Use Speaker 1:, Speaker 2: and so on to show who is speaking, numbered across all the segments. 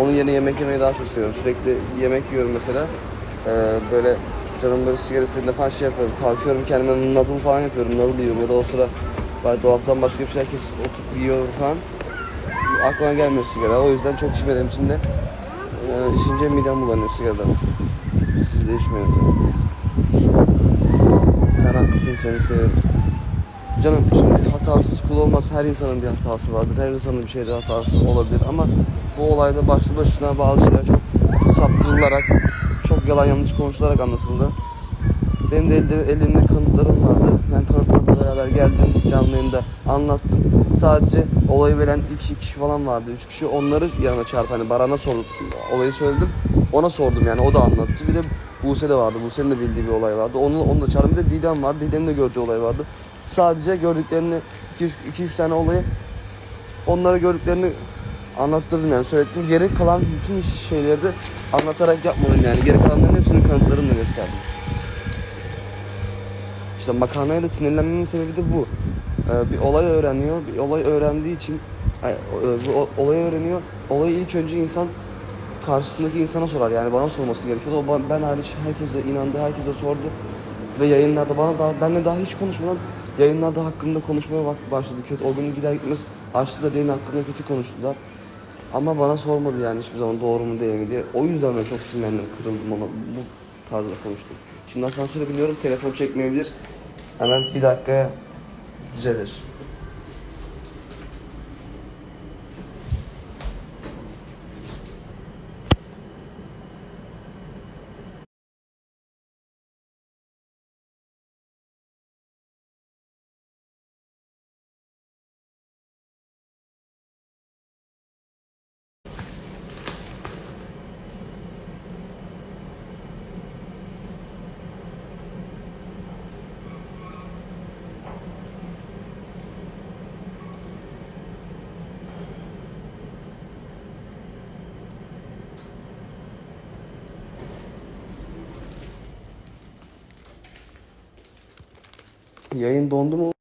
Speaker 1: Onun yerine yemek yemeyi daha çok seviyorum. Sürekli yemek yiyorum mesela. Ee, böyle canım böyle sigara istediğinde falan şey yapıyorum. Kalkıyorum kendime nadıl falan yapıyorum. Nadıl yiyorum ya da o sıra böyle dolaptan başka bir şeyler kesip oturup yiyorum falan. Aklıma gelmiyor sigara. O yüzden çok içmediğim için de e, içince midem bulanıyor sigaradan. Siz de içmeyin. Sen haklısın seni severim. Canım şimdi hatasız kul olmaz. Her insanın bir hatası vardır. Her insanın bir şeyde hatası olabilir ama bu olayda başlı başına bazı şeyler çok saptırılarak, çok yalan yanlış konuşularak anlatıldı. Benim de elimde kanıtlarım vardı. Ben kanıtlarla beraber geldim canlı yayında anlattım. Sadece olayı veren iki kişi falan vardı. Üç kişi onları yanına çağırıp hani Baran'a sordum. Olayı söyledim. Ona sordum yani o da anlattı. Bir de Buse de vardı. Buse'nin de bildiği bir olay vardı. Onu, onu da çağırdım. Bir de Didem vardı. Didem'in de gördüğü olay vardı. Sadece gördüklerini 2-3 tane olayı onları gördüklerini anlattırdım yani söyledim. Geri kalan bütün şeyleri de anlatarak yapmadım yani. Geri kalanların hepsinin kanıtlarını da gösterdim. İşte makarnaya da sinirlenmemin sebebi de bu. Ee, bir olay öğreniyor. Bir olay öğrendiği için ay, o- bu olayı öğreniyor. Olayı ilk önce insan karşısındaki insana sorar. Yani bana sorması gerekiyordu. O ben hariç herkese inandı, herkese sordu. Ve yayınlarda bana daha, benle daha hiç konuşmadan yayınlarda hakkında konuşmaya başladı. Kötü. O gün gider gitmez açtı da yayın hakkında kötü konuştular. Ama bana sormadı yani hiçbir zaman doğru mu değil mi diye. O yüzden ben çok sinirlendim, kırıldım ona bu tarzda konuştum. Şimdi asansöre biliyorum telefon çekmeyebilir. Hemen bir dakikaya düzelir. Yayın dondu mu?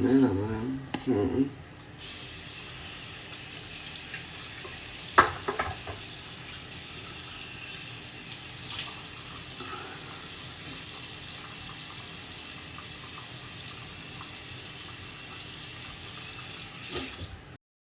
Speaker 1: 没有老嗯